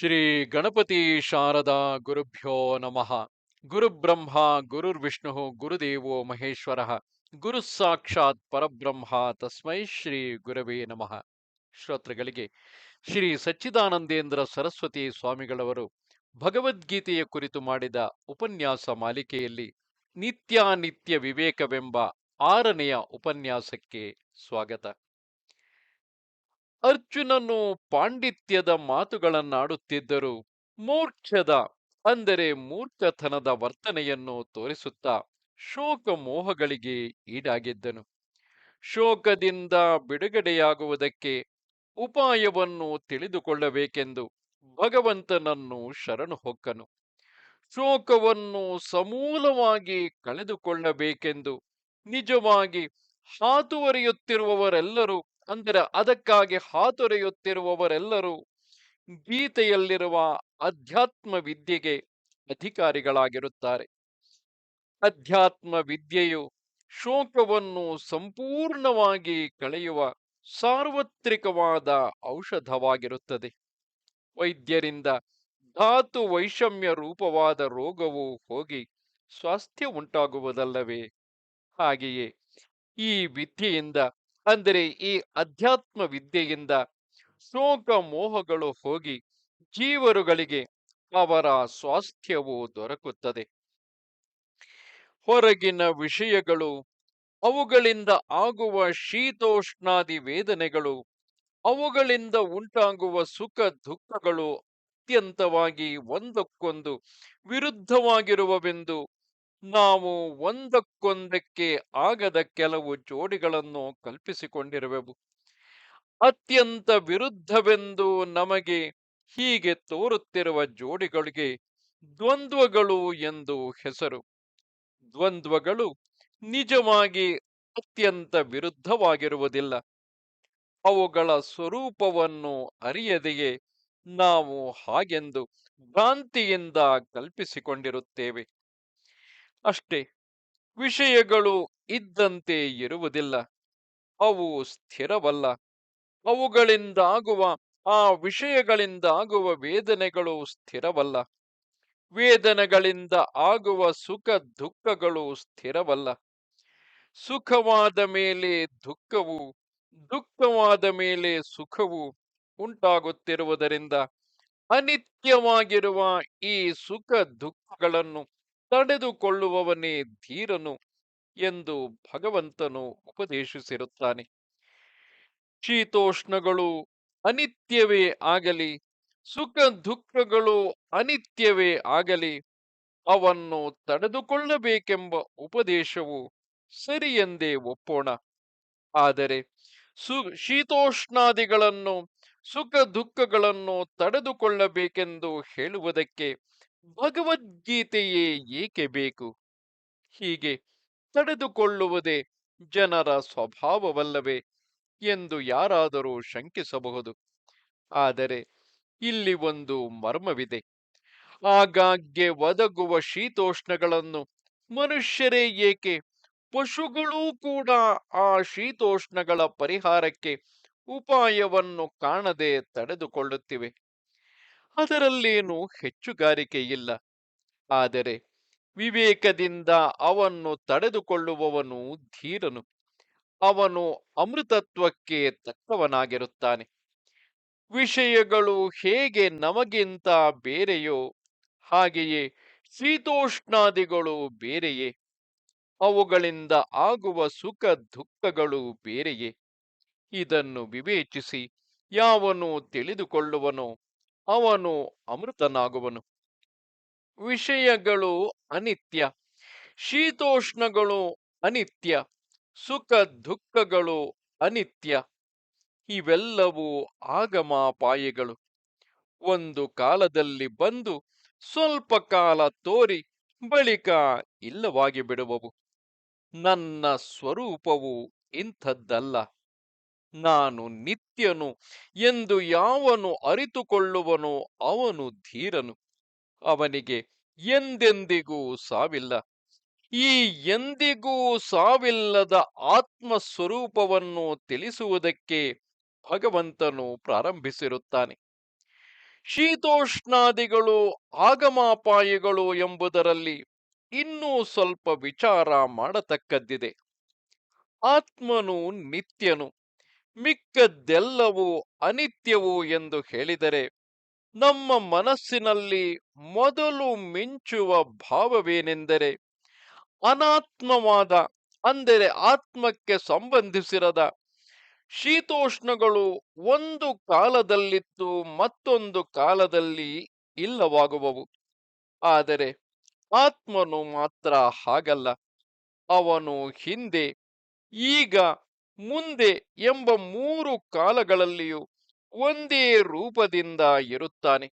ಶ್ರೀ ಗಣಪತಿ ಶಾರದಾ ಗುರುಭ್ಯೋ ನಮಃ. ಗುರುಬ್ರಹ್ಮ ಗುರುರ್ವಿಷ್ಣು ಗುರುದೇವೋ ಮಹೇಶ್ವರ. ಗುರು ಸಾಕ್ಷಾತ್ ಪರಬ್ರಹ್ಮ ತಸ್ಮೈ ಶ್ರೀ ಗುರವೇ ನಮಃ. ಶ್ರೋತೃಗಳಿಗೆ, ಶ್ರೀ ಸಚ್ಚಿದಾನಂದೇಂದ್ರ ಸರಸ್ವತಿ ಸ್ವಾಮಿಗಳವರು ಭಗವದ್ಗೀತೆಯ ಕುರಿತು ಮಾಡಿದ ಉಪನ್ಯಾಸ ಮಾಲಿಕೆಯಲ್ಲಿ ನಿತ್ಯಾನಿತ್ಯ ವಿವೇಕವೆಂಬ ಆರನೆಯ ಉಪನ್ಯಾಸಕ್ಕೆ ಸ್ವಾಗತ. ಅರ್ಜುನನು ಪಾಂಡಿತ್ಯದ ಮಾತುಗಳನ್ನಾಡುತ್ತಿದ್ದರು. ಮೂರ್ಛದ, ಅಂದರೆ ಮೂರ್ಖತನದ ವರ್ತನೆಯನ್ನು ತೋರಿಸುತ್ತಾ ಶೋಕ ಮೋಹಗಳಿಗೆ ಈಡಾಗಿದ್ದನು. ಶೋಕದಿಂದ ಬಿಡುಗಡೆಯಾಗುವುದಕ್ಕೆ ಉಪಾಯವನ್ನು ತಿಳಿದುಕೊಳ್ಳಬೇಕೆಂದು ಭಗವಂತನನ್ನು ಶರಣು ಹೊಕ್ಕನು. ಶೋಕವನ್ನು ಸಮೂಲವಾಗಿ ಕಳೆದುಕೊಳ್ಳಬೇಕೆಂದು ನಿಜವಾಗಿ ಹಾತುವರಿಯುತ್ತಿರುವವರೆಲ್ಲರೂ ಅಂದರೆ ಅದಕ್ಕಾಗಿ ಹಾತೊರೆಯುತ್ತಿರುವವರೆಲ್ಲರೂ ಗೀತೆಯಲ್ಲಿರುವ ಅಧ್ಯಾತ್ಮ ವಿದ್ಯೆಗೆ ಅಧಿಕಾರಿಗಳಾಗಿರುತ್ತಾರೆ. ಅಧ್ಯಾತ್ಮ ವಿದ್ಯೆಯು ಶೋಕವನ್ನು ಸಂಪೂರ್ಣವಾಗಿ ಕಳೆಯುವ ಸಾರ್ವತ್ರಿಕವಾದ ಔಷಧವಾಗಿರುತ್ತದೆ. ವೈದ್ಯರಿಂದ ಧಾತು ವೈಷಮ್ಯ ರೂಪವಾದ ರೋಗವು ಹೋಗಿ ಸ್ವಾಸ್ಥ್ಯ ಉಂಟಾಗುವುದಲ್ಲವೇ? ಹಾಗೆಯೇ ಈ ವಿದ್ಯೆಯಿಂದ ಅಂದರೆ ಈ ಅಧ್ಯಾತ್ಮ ವಿದ್ಯೆಯಿಂದ ಶೋಕ ಮೋಹಗಳು ಹೋಗಿ ಜೀವರುಗಳಿಗೆ ಅವರ ಸ್ವಾಸ್ಥ್ಯವು ದೊರಕುತ್ತದೆ. ಹೊರಗಿನ ವಿಷಯಗಳು, ಅವುಗಳಿಂದ ಆಗುವ ಶೀತೋಷ್ಣಾದಿ ವೇದನೆಗಳು, ಅವುಗಳಿಂದ ಉಂಟಾಗುವ ಸುಖ ದುಃಖಗಳು ಅತ್ಯಂತವಾಗಿ ಒಂದಕ್ಕೊಂದು ವಿರುದ್ಧವಾಗಿರುವವೆಂದು ನಾವು ಒಂದಕ್ಕೊಂದಕ್ಕೆ ಆಗದ ಕೆಲವು ಜೋಡಿಗಳನ್ನು ಕಲ್ಪಿಸಿಕೊಂಡಿರುವೆವು. ಅತ್ಯಂತ ವಿರುದ್ಧವೆಂದು ನಮಗೆ ಹೀಗೆ ತೋರುತ್ತಿರುವ ಜೋಡಿಗಳಿಗೆ ದ್ವಂದ್ವಗಳು ಎಂದು ಹೆಸರು. ದ್ವಂದ್ವಗಳು ನಿಜವಾಗಿ ಅತ್ಯಂತ ವಿರುದ್ಧವಾಗಿರುವುದಿಲ್ಲ. ಅವುಗಳ ಸ್ವರೂಪವನ್ನು ಅರಿಯದೆಯೇ ನಾವು ಹಾಗೆಂದು ಭ್ರಾಂತಿಯಿಂದ ಕಲ್ಪಿಸಿಕೊಂಡಿರುತ್ತೇವೆ. ಅಷ್ಟೇ. ವಿಷಯಗಳು ಇದ್ದಂತೆ ಇರುವುದಿಲ್ಲ. ಅವು ಸ್ಥಿರವಲ್ಲ. ಅವುಗಳಿಂದಾಗುವ, ಆ ವಿಷಯಗಳಿಂದಾಗುವ ವೇದನೆಗಳು ಸ್ಥಿರವಲ್ಲ. ವೇದನೆಗಳಿಂದ ಆಗುವ ಸುಖ ದುಃಖಗಳು ಸ್ಥಿರವಲ್ಲ. ಸುಖವಾದ ಮೇಲೆ ದುಃಖವು, ದುಃಖವಾದ ಮೇಲೆ ಸುಖವು ಉಂಟಾಗುತ್ತಿರುವುದರಿಂದ ಅನಿತ್ಯವಾಗಿರುವ ಈ ಸುಖ ದುಃಖಗಳನ್ನು ತಡೆದುಕೊಳ್ಳುವವನೇ ಧೀರನು ಎಂದು ಭಗವಂತನು ಉಪದೇಶಿಸಿರುತ್ತಾನೆ. ಶೀತೋಷ್ಣಗಳು ಅನಿತ್ಯವೇ ಆಗಲಿ ಸುಖ ದುಃಖಗಳು ಅನಿತ್ಯವೇ ಆಗಲಿ, ಅವನ್ನು ತಡೆದುಕೊಳ್ಳಬೇಕೆಂಬ ಉಪದೇಶವು ಸರಿಯೆಂದೇ ಒಪ್ಪೋಣ. ಆದರೆ ಸು, ಶೀತೋಷ್ಣಾದಿಗಳನ್ನು ಸುಖ ದುಃಖಗಳನ್ನು ತಡೆದುಕೊಳ್ಳಬೇಕೆಂದು ಹೇಳುವುದಕ್ಕೆ ಭಗವದ್ಗೀತೆಯೇ ಏಕೆ ಬೇಕು? ಹೀಗೆ ತಡೆದುಕೊಳ್ಳುವುದೇ ಜನರ ಸ್ವಭಾವವಲ್ಲವೇ ಎಂದು ಯಾರಾದರೂ ಶಂಕಿಸಬಹುದು. ಆದರೆ ಇಲ್ಲಿ ಒಂದು ಮರ್ಮವಿದೆ. ಆಗಾಗ್ಗೆ ಒದಗುವ ಶೀತೋಷ್ಣಗಳನ್ನು ಮನುಷ್ಯರೇ ಏಕೆ? ಪಶುಗಳೂ ಕೂಡ ಆ ಶೀತೋಷ್ಣಗಳ ಪರಿಹಾರಕ್ಕೆ ಉಪಾಯವನ್ನು ಕಾಣದೆ ತಡೆದುಕೊಳ್ಳುತ್ತಿವೆ. ಅದರಲ್ಲೇನು ಹೆಚ್ಚುಗಾರಿಕೆಯಿಲ್ಲ ಆದರೆ ವಿವೇಕದಿಂದ ಅವನ್ನು ತಡೆದುಕೊಳ್ಳುವವನು ಧೀರನು. ಅವನು ಅಮೃತತ್ವಕ್ಕೆ ತಕ್ಕವನಾಗಿರುತ್ತಾನೆ. ವಿಷಯಗಳು ಹೇಗೆ ನಮಗಿಂತ ಬೇರೆಯೋ ಹಾಗೆಯೇ ಶೀತೋಷ್ಣಾದಿಗಳು ಬೇರೆಯೇ. ಅವುಗಳಿಂದ ಆಗುವ ಸುಖ ದುಃಖಗಳು ಬೇರೆಯೇ. ಇದನ್ನು ವಿವೇಚಿಸಿ ಯಾವನು ತಿಳಿದುಕೊಳ್ಳುವನೋ ಅವನು ಅಮೃತನಾಗುವನು. ವಿಷಯಗಳು ಅನಿತ್ಯ, ಶೀತೋಷ್ಣಗಳು ಅನಿತ್ಯ, ಸುಖ ದುಃಖಗಳು ಅನಿತ್ಯ, ಇವೆಲ್ಲವೂ ಆಗಮಾಪಾಯಗಳು. ಒಂದು ಕಾಲದಲ್ಲಿ ಬಂದು ಸ್ವಲ್ಪ ಕಾಲ ತೋರಿ ಬಳಿಕ ಇಲ್ಲವಾಗಿ ಬಿಡುವವು ನನ್ನ ಸ್ವರೂಪವು ಇಂಥದ್ದಲ್ಲ. ನಾನು ನಿತ್ಯನು ಎಂದು ಯಾವನು ಅರಿತುಕೊಳ್ಳುವನೋ ಅವನು ಧೀರನು. ಅವನಿಗೆ ಎಂದೆಂದಿಗೂ ಸಾವಿಲ್ಲ. ಈ ಎಂದಿಗೂ ಸಾವಿಲ್ಲದ ಆತ್ಮ ಸ್ವರೂಪವನ್ನು ತಿಳಿಸುವುದಕ್ಕೆ ಭಗವಂತನು ಪ್ರಾರಂಭಿಸಿರುತ್ತಾನೆ. ಶೀತೋಷ್ಣಾದಿಗಳು, ಆಗಮಾಪಾಯಗಳು ಎಂಬುದರಲ್ಲಿ ಇನ್ನೂ ಸ್ವಲ್ಪ ವಿಚಾರ ಮಾಡತಕ್ಕದ್ದಿದೆ. ಆತ್ಮನು ನಿತ್ಯನು. ಮಿಕ್ಕದ್ದೆಲ್ಲವೂ ಅನಿತ್ಯವು ಎಂದು ಹೇಳಿದರೆ ನಮ್ಮ ಮನಸ್ಸಿನಲ್ಲಿ ಮೊದಲು ಮಿಂಚುವ ಭಾವವೇನೆಂದರೆ ಅನಾತ್ಮವಾದ, ಅಂದರೆ ಆತ್ಮಕ್ಕೆ ಸಂಬಂಧಿಸಿರದ ಶೀತೋಷ್ಣಗಳು ಒಂದು ಕಾಲದಲ್ಲಿತ್ತು ಮತ್ತೊಂದು ಕಾಲದಲ್ಲಿ ಇಲ್ಲವಾಗುವವು. ಆದರೆ ಆತ್ಮನು ಮಾತ್ರ ಹಾಗಲ್ಲ, ಅವನು ಹಿಂದೆ, ಈಗ ಮುಂದೆ ಎಂಬ ಮೂರು ಕಾಲಗಳಲ್ಲಿಯೂ ಒಂದೇ ರೂಪದಿಂದ ಇರುತ್ತಾನೆ.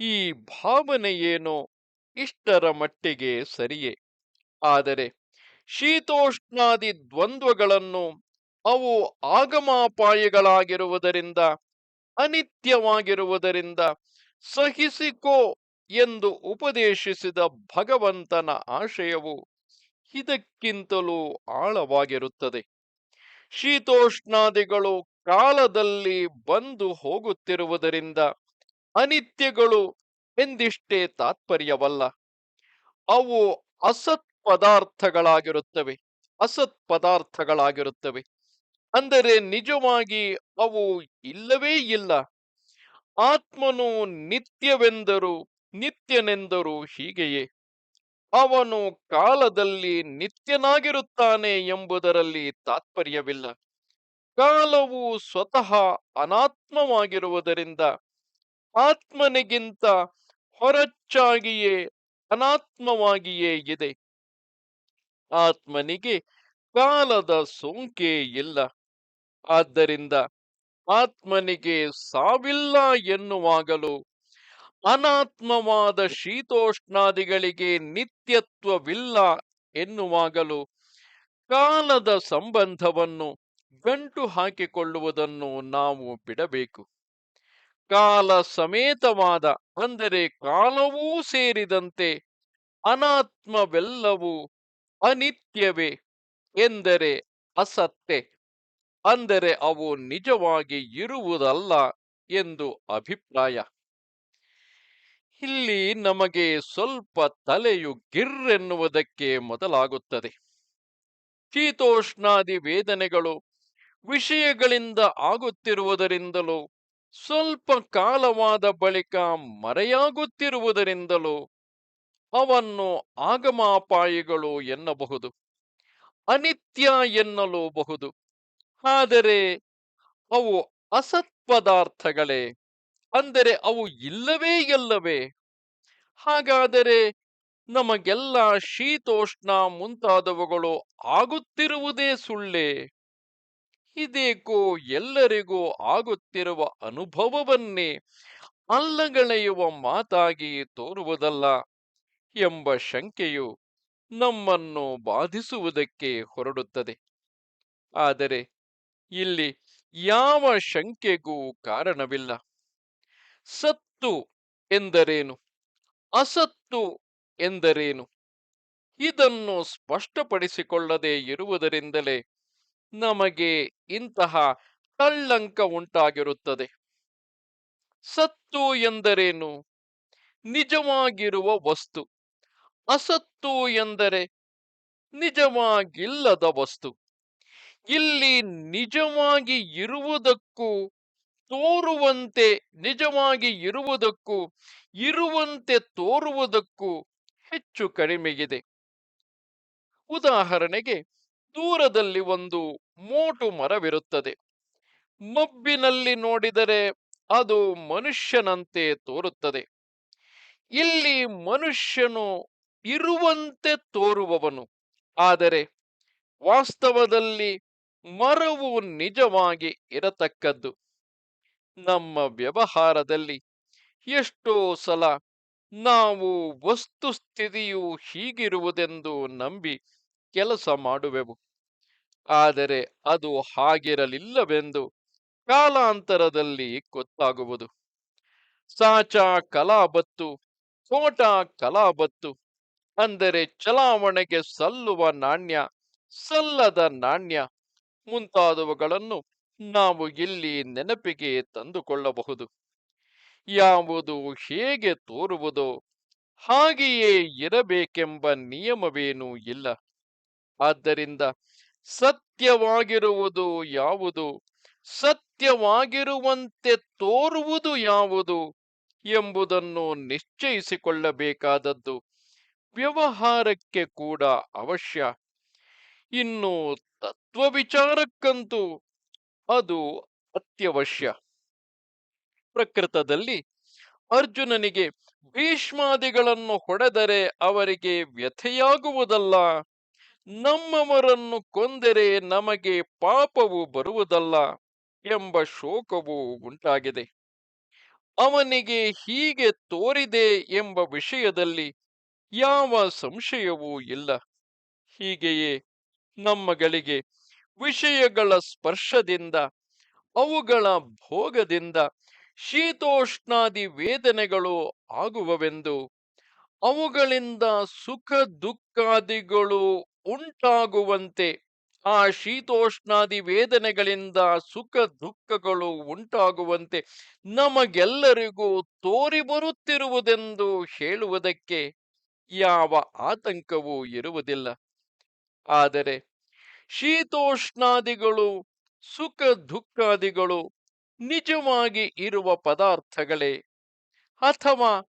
ಈ ಭಾವನೆಯೇನೋ ಇಷ್ಟರ ಮಟ್ಟಿಗೆ ಸರಿಯೇ. ಆದರೆ ಶೀತೋಷ್ಣಾದಿ ದ್ವಂದ್ವಗಳನ್ನು ಅವು ಆಗಮಾಪಾಯಗಳಾಗಿರುವುದರಿಂದ, ಅನಿತ್ಯವಾಗಿರುವುದರಿಂದ ಸಹಿಸಿಕೋ ಎಂದು ಉಪದೇಶಿಸಿದ ಭಗವಂತನ ಆಶಯವು ಇದಕ್ಕಿಂತಲೂ ಆಳವಾಗಿರುತ್ತದೆ. ಶೀತೋಷ್ಣಾದಿಗಳು ಕಾಲದಲ್ಲಿ ಬಂದು ಹೋಗುತ್ತಿರುವುದರಿಂದ ಅನಿತ್ಯಗಳು ಎಂದಿಷ್ಟೇ ತಾತ್ಪರ್ಯವಲ್ಲ. ಅವು ಅಸತ್ ಪದಾರ್ಥಗಳಾಗಿರುತ್ತವೆ ಅಸತ್ ಪದಾರ್ಥಗಳಾಗಿರುತ್ತವೆ. ಅಂದರೆ ನಿಜವಾಗಿ ಅವು ಇಲ್ಲವೇ ಇಲ್ಲ. ಆತ್ಮನು ನಿತ್ಯವೆಂದರು, ನಿತ್ಯನೆಂದರು ಹೀಗೆಯೇ. ಅವನು ಕಾಲದಲ್ಲಿ ನಿತ್ಯನಾಗಿರುತ್ತಾನೆ ಎಂಬುದರಲ್ಲಿ ತಾತ್ಪರ್ಯವಿಲ್ಲ. ಕಾಲವು ಸ್ವತಃ ಅನಾತ್ಮವಾಗಿರುವುದರಿಂದ ಆತ್ಮನಿಗಿಂತ ಹೊರಚ್ಚಾಗಿಯೇ ಅನಾತ್ಮವಾಗಿಯೇ ಇದೆ. ಆತ್ಮನಿಗೆ ಕಾಲದ ಸೋಂಕೆ ಇಲ್ಲ. ಆದ್ದರಿಂದ ಆತ್ಮನಿಗೆ ಸಾವಿಲ್ಲ ಎನ್ನುವಾಗಲೂ ಅನಾತ್ಮವಾದ ಶೀತೋಷ್ಣಾದಿಗಳಿಗೆ ನಿತ್ಯತ್ವವಿಲ್ಲ ಎನ್ನುವಾಗಲು ಕಾಲದ ಸಂಬಂಧವನ್ನು ಗಂಟು ಹಾಕಿಕೊಳ್ಳುವುದನ್ನು ನಾವು ಬಿಡಬೇಕು. ಕಾಲ ಸಮೇತವಾದ, ಅಂದರೆ ಕಾಲವೂ ಸೇರಿದಂತೆ ಅನಾತ್ಮವೆಲ್ಲವೂ ಅನಿತ್ಯವೇ ಎಂದರೆ ಅಸತ್ತೆ ಅಂದರೆ ಅವು ನಿಜವಾಗಿ ಇರುವುದಲ್ಲ ಎಂದು ಅಭಿಪ್ರಾಯ. ಇಲ್ಲಿ ನಮಗೆ ಸ್ವಲ್ಪ ತಲೆಯು ಗಿರ್ರೆನ್ನುವುದಕ್ಕೆ ಮೊದಲಾಗುತ್ತದೆ. ಶೀತೋಷ್ಣಾದಿ ವೇದನೆಗಳು ವಿಷಯಗಳಿಂದ ಆಗುತ್ತಿರುವುದರಿಂದಲೂ, ಸ್ವಲ್ಪ ಕಾಲವಾದ ಬಳಿಕ ಮರೆಯಾಗುತ್ತಿರುವುದರಿಂದಲೂ ಅವನ್ನು ಆಗಮಾಪಾಯಿಗಳು ಎನ್ನಬಹುದು, ಅನಿತ್ಯ ಎನ್ನಲೂಬಹುದು. ಆದರೆ ಅವು ಅಸತ್ ಪದಾರ್ಥಗಳೇ. ಅಂದರೆ ಅವು ಇಲ್ಲವೇ ಇಲ್ಲವೇ? ಹಾಗಾದರೆ ನಮಗೆಲ್ಲ ಶೀತೋಷ್ಣ ಮುಂತಾದವುಗಳು ಆಗುತ್ತಿರುವುದೇ ಸುಳ್ಳೇ? ಇದೇಕೋ ಎಲ್ಲರಿಗೂ ಆಗುತ್ತಿರುವ ಅನುಭವವನ್ನೇ ಅಲ್ಲಗಳೆಯುವ ಮಾತಾಗಿ ತೋರುವುದಲ್ಲ ಎಂಬ ಶಂಕೆಯು ನಮ್ಮನ್ನು ಬಾಧಿಸುವುದಕ್ಕೆ ಹೊರಡುತ್ತದೆ. ಆದರೆ ಇಲ್ಲಿ ಯಾವ ಶಂಕೆಗೂ ಕಾರಣವಿಲ್ಲ. ಸತ್ತು ಎಂದರೇನು? ಅಸತ್ತು ಎಂದರೇನು? ಇದನ್ನು ಸ್ಪಷ್ಟಪಡಿಸಿಕೊಳ್ಳದೆ ಇರುವುದರಿಂದಲೇ ನಮಗೆ ಇಂತಹ ಕಳ್ಳಂಕ ಉಂಟಾಗಿರುತ್ತದೆ. ಸತ್ತು ಎಂದರೇನು? ನಿಜವಾಗಿರುವ ವಸ್ತು. ಅಸತ್ತು ಎಂದರೆ ನಿಜವಾಗಿಲ್ಲದ ವಸ್ತು. ಇಲ್ಲಿ ನಿಜವಾಗಿ ಇರುವುದಕ್ಕೂ ತೋರುವಂತೆ ನಿಜವಾಗಿ ಇರುವುದಕ್ಕೂ, ಇರುವಂತೆ ತೋರುವುದಕ್ಕೂ ಹೆಚ್ಚು ಕಡಿಮೆಗಿದೆ. ಉದಾಹರಣೆಗೆ, ದೂರದಲ್ಲಿ ಒಂದು ಮೋಟು ಮರವಿರುತ್ತದೆ. ಮಬ್ಬಿನಲ್ಲಿ ನೋಡಿದರೆ ಅದು ಮನುಷ್ಯನಂತೆ ತೋರುತ್ತದೆ. ಇಲ್ಲಿ ಮನುಷ್ಯನು ಇರುವಂತೆ ತೋರುವವನು, ಆದರೆ ವಾಸ್ತವದಲ್ಲಿ ಮರವು ನಿಜವಾಗಿ ಇರತಕ್ಕದ್ದು. ನಮ್ಮ ವ್ಯವಹಾರದಲ್ಲಿ ಎಷ್ಟೋ ಸಲ ನಾವು ವಸ್ತುಸ್ಥಿತಿಯು ಹೀಗಿರುವುದೆಂದು ನಂಬಿ ಕೆಲಸ ಮಾಡುವೆವು. ಆದರೆ ಅದು ಹಾಗಿರಲಿಲ್ಲವೆಂದು ಕಾಲಾಂತರದಲ್ಲಿ ಗೊತ್ತಾಗುವುದು. ಸಾಚ ಕಲಾಬತ್ತು, ಕೋಟ ಕಲಾಬತ್ತು, ಅಂದರೆ ಚಲಾವಣೆಗೆ ಸಲ್ಲುವ ನಾಣ್ಯ, ಸಲ್ಲದ ನಾಣ್ಯ ಮುಂತಾದವುಗಳನ್ನು ನಾವು ಇಲ್ಲಿ ನೆನಪಿಗೆ ತಂದುಕೊಳ್ಳಬಹುದು? ಯಾವುದು ಹೇಗೆ ತೋರುವುದೋ? ಹಾಗೆಯೇ ಇರಬೇಕೆಂಬ ನಿಯಮವೇನೂ ಇಲ್ಲ. ಆದ್ದರಿಂದ ಸತ್ಯವಾಗಿರುವುದು ಯಾವುದು? ಸತ್ಯವಾಗಿರುವಂತೆ ತೋರುವುದು ಯಾವುದು? ಎಂಬುದನ್ನು ನಿಶ್ಚಯಿಸಿಕೊಳ್ಳಬೇಕಾದದ್ದು ವ್ಯವಹಾರಕ್ಕೆ ಕೂಡ ಅವಶ್ಯ. ಇನ್ನು ತತ್ವ ವಿಚಾರಕ್ಕಂತೂ ಅದು ಅತ್ಯವಶ್ಯ. ಪ್ರಕೃತದಲ್ಲಿ ಅರ್ಜುನನಿಗೆ ಭೀಷ್ಮಾದಿಗಳನ್ನು ಹೊಡೆದರೆ ಅವರಿಗೆ ವ್ಯಥೆಯಾಗುವುದಲ್ಲ. ನಮ್ಮವರನ್ನು ಕೊಂದರೆ ನಮಗೆ ಪಾಪವು ಬರುವುದಲ್ಲ ಎಂಬ ಶೋಕವು ಉಂಟಾಗಿದೆ. ಅವನಿಗೆ ಹೀಗೆ ತೋರಿದೆ ಎಂಬ ವಿಷಯದಲ್ಲಿ ಯಾವ ಸಂಶಯವೂ ಇಲ್ಲ. ಹೀಗೆಯೇ ನಮ್ಮಗಳಿಗೆ ವಿಷಯಗಳ ಸ್ಪರ್ಶದಿಂದ, ಅವುಗಳ ಭೋಗದಿಂದ ಶೀತೋಷ್ಣಾದಿ ವೇದನೆಗಳು ಆಗುವವೆಂದು, ಅವುಗಳಿಂದ ಸುಖ ದುಃಖಾದಿಗಳು ಉಂಟಾಗುವಂತೆ, ಆ ಶೀತೋಷ್ಣಾದಿ ವೇದನೆಗಳಿಂದ ಸುಖ ದುಃಖಗಳು ಉಂಟಾಗುವಂತೆ ನಮಗೆಲ್ಲರಿಗೂ ತೋರಿ ಬರುತ್ತಿರುವುದೆಂದು ಹೇಳುವುದಕ್ಕೆ ಯಾವ ಆತಂಕವೂ ಇರುವುದಿಲ್ಲ. ಆದರೆ ಶೀತೋಷ್ಣಾದಿಗಳು, ಸುಖ ದುಃಖಾದಿಗಳು ನಿಜವಾಗಿ ಇರುವ ಪದಾರ್ಥಗಳೇ. ಅಥವಾ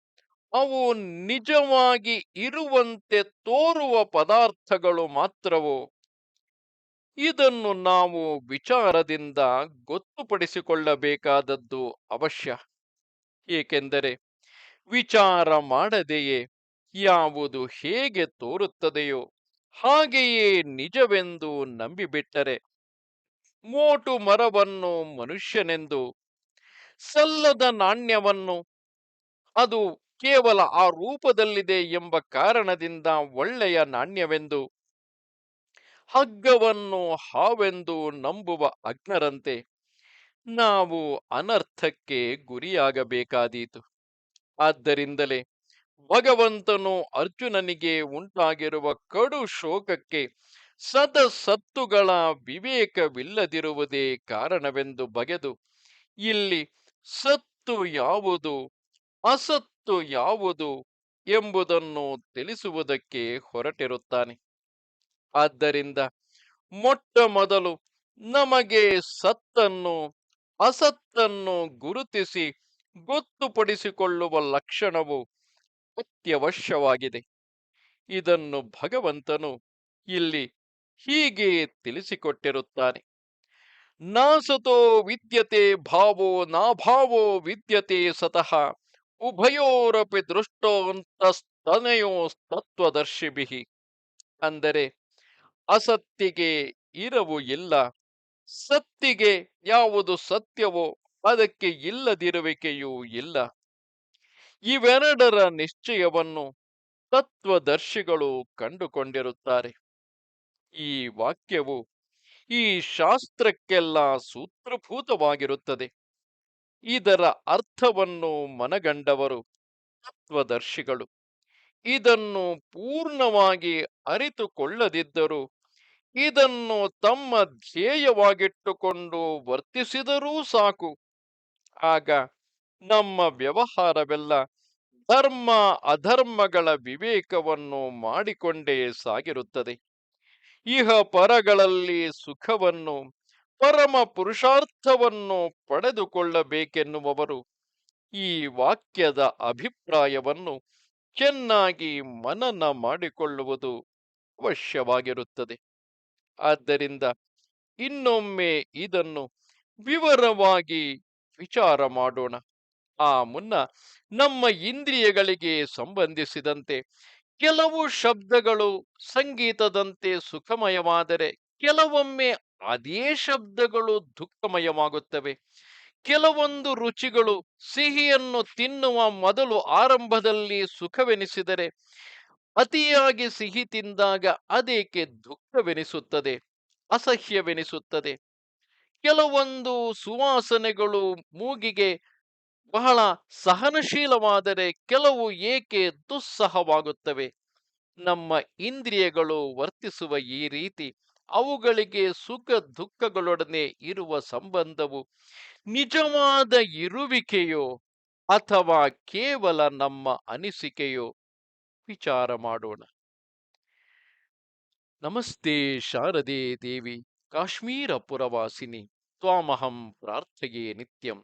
ಅವು ನಿಜವಾಗಿ ಇರುವಂತೆ ತೋರುವ ಪದಾರ್ಥಗಳು ಮಾತ್ರವೋ? ಇದನ್ನು ನಾವು ವಿಚಾರದಿಂದ ಗೊತ್ತುಪಡಿಸಿಕೊಳ್ಳಬೇಕಾದದ್ದು ಅವಶ್ಯ. ಏಕೆಂದರೆ ವಿಚಾರ ಮಾಡದೆಯೇ? ಯಾವುದು ಹೇಗೆ ತೋರುತ್ತದೆಯೋ? ಹಾಗೆಯೇ ನಿಜವೆಂದು ನಂಬಿಬಿಟ್ಟರೆ ಮೋಟು ಮರವನ್ನು ಮನುಷ್ಯನೆಂದು, ಸಲ್ಲದ ನಾಣ್ಯವನ್ನು, ಅದು ಕೇವಲ ಆ ರೂಪದಲ್ಲಿದೆ ಎಂಬ ಕಾರಣದಿಂದ ಒಳ್ಳೆಯ ನಾಣ್ಯವೆಂದು, ಹಗ್ಗವನ್ನು ಹಾವೆಂದು ನಂಬುವ ಅಗ್ನರಂತೆ ನಾವು ಅನರ್ಥಕ್ಕೆ ಗುರಿಯಾಗಬೇಕಾದೀತು. ಆದ್ದರಿಂದಲೇ ಭಗವಂತನು ಅರ್ಜುನನಿಗೆ ಉಂಟಾಗಿರುವ ಕಡು ಶೋಕಕ್ಕೆ ಸದಸತ್ತುಗಳ ವಿವೇಕವಿಲ್ಲದಿರುವುದೇ ಕಾರಣವೆಂದು ಬಗೆದು ಇಲ್ಲಿ ಸತ್ತು ಯಾವುದು, ಅಸತ್ತು ಯಾವುದು ಎಂಬುದನ್ನು ತಿಳಿಸುವುದಕ್ಕೆ ಹೊರಟಿರುತ್ತಾನೆ. ಆದ್ದರಿಂದ ಮೊಟ್ಟ ಮೊದಲು ನಮಗೆ ಸತ್ತನ್ನು, ಅಸತ್ತನ್ನು ಗುರುತಿಸಿ ಗೊತ್ತುಪಡಿಸಿಕೊಳ್ಳುವ ಲಕ್ಷಣವು ಅತ್ಯವಶ್ಯವಾಗಿದೆ. ಇದನ್ನು ಭಗವಂತನು ಇಲ್ಲಿ ಹೀಗೆ ತಿಳಿಸಿಕೊಟ್ಟಿರುತ್ತಾನೆ. ನಾಸತೋ ವಿದ್ಯತೆ ಭಾವೋ ನಾಭಾವೋ ವಿದ್ಯತೆ ಸತಃ ಉಭಯೋರಪಿ ದೃಷ್ಟೋಂತಸ್ತನೆಯೋಸ್ತತ್ವದರ್ಶಿಭಿ ಅಂದರೆ ಅಸತ್ತಿಗೆ ಇರವು ಇಲ್ಲ, ಸತ್ತಿಗೆ ಯಾವುದು ಸತ್ಯವೋ ಅದಕ್ಕೆ ಇಲ್ಲದಿರುವಿಕೆಯೂ ಇಲ್ಲ. ಇವೆರಡರ ನಿಶ್ಚಯವನ್ನು ತತ್ವದರ್ಶಿಗಳು ಕಂಡುಕೊಂಡಿರುತ್ತಾರೆ. ಈ ವಾಕ್ಯವು ಈ ಶಾಸ್ತ್ರಕ್ಕೆಲ್ಲ ಸೂತ್ರಭೂತವಾಗಿರುತ್ತದೆ. ಇದರ ಅರ್ಥವನ್ನು ಮನಗಂಡವರು ತತ್ವದರ್ಶಿಗಳು. ಇದನ್ನು ಪೂರ್ಣವಾಗಿ ಅರಿತುಕೊಳ್ಳದಿದ್ದರೂ, ಇದನ್ನು ತಮ್ಮ ಧ್ಯೇಯವಾಗಿಟ್ಟುಕೊಂಡು ವರ್ತಿಸಿದರೂ ಸಾಕು. ಆಗ ನಮ್ಮ ವ್ಯವಹಾರವೆಲ್ಲ ಧರ್ಮ, ಅಧರ್ಮಗಳ ವಿವೇಕವನ್ನು ಮಾಡಿಕೊಂಡೇ ಸಾಗಿರುತ್ತದೆ. ಇಹ ಪರಗಳಲ್ಲಿ ಸುಖವನ್ನು, ಪರಮ ಪುರುಷಾರ್ಥವನ್ನು ಪಡೆದುಕೊಳ್ಳಬೇಕೆನ್ನುವವರು ಈ ವಾಕ್ಯದ ಅಭಿಪ್ರಾಯವನ್ನು ಚೆನ್ನಾಗಿ ಮನನ ಮಾಡಿಕೊಳ್ಳುವುದು ಅವಶ್ಯವಾಗಿರುತ್ತದೆ. ಆದ್ದರಿಂದ ಇನ್ನೊಮ್ಮೆ ಇದನ್ನು ವಿವರವಾಗಿ ವಿಚಾರ ಮಾಡೋಣ. ಆ ಮುನ್ನ ನಮ್ಮ ಇಂದ್ರಿಯಗಳಿಗೆ ಸಂಬಂಧಿಸಿದಂತೆ ಕೆಲವು ಶಬ್ದಗಳು ಸಂಗೀತದಂತೆ ಸುಖಮಯವಾದರೆ ಕೆಲವೊಮ್ಮೆ ಅದೇ ಶಬ್ದಗಳು ದುಃಖಮಯವಾಗುತ್ತವೆ. ಕೆಲವೊಂದು ರುಚಿಗಳು ಸಿಹಿಯನ್ನು ತಿನ್ನುವ ಮೊದಲು ಆರಂಭದಲ್ಲಿ ಸುಖವೆನಿಸಿದರೆ ಅತಿಯಾಗಿ ಸಿಹಿ ತಿಂದಾಗ ಅದೇಕೆ ದುಃಖವೆನಿಸುತ್ತದೆ, ಅಸಹ್ಯವೆನಿಸುತ್ತದೆ. ಕೆಲವೊಂದು ಸುವಾಸನೆಗಳು ಮೂಗಿಗೆ ಬಹಳ ಸಹನಶೀಲವಾದರೆ ಕೆಲವು ಏಕೆ ದುಸ್ಸಹವಾಗುತ್ತವೆ? ನಮ್ಮ ಇಂದ್ರಿಯಗಳು ವರ್ತಿಸುವ ಈ ರೀತಿ ಅವುಗಳಿಗೆ ಸುಖ ದುಃಖಗಳೊಡನೆ ಇರುವ ಸಂಬಂಧವು ನಿಜವಾದ ಇರುವಿಕೆಯೋ ಅಥವಾ ಕೇವಲ ನಮ್ಮ ಅನಿಸಿಕೆಯೋ? ವಿಚಾರ ಮಾಡೋಣ. ನಮಸ್ತೆ ಶಾರದೆ ದೇವಿ, ಕಾಶ್ಮೀರ ಪುರವಾಸಿನಿ. ತ್ವಾಮಹಂ ಪ್ರಾರ್ಥೆಯೇ ನಿತ್ಯಂ.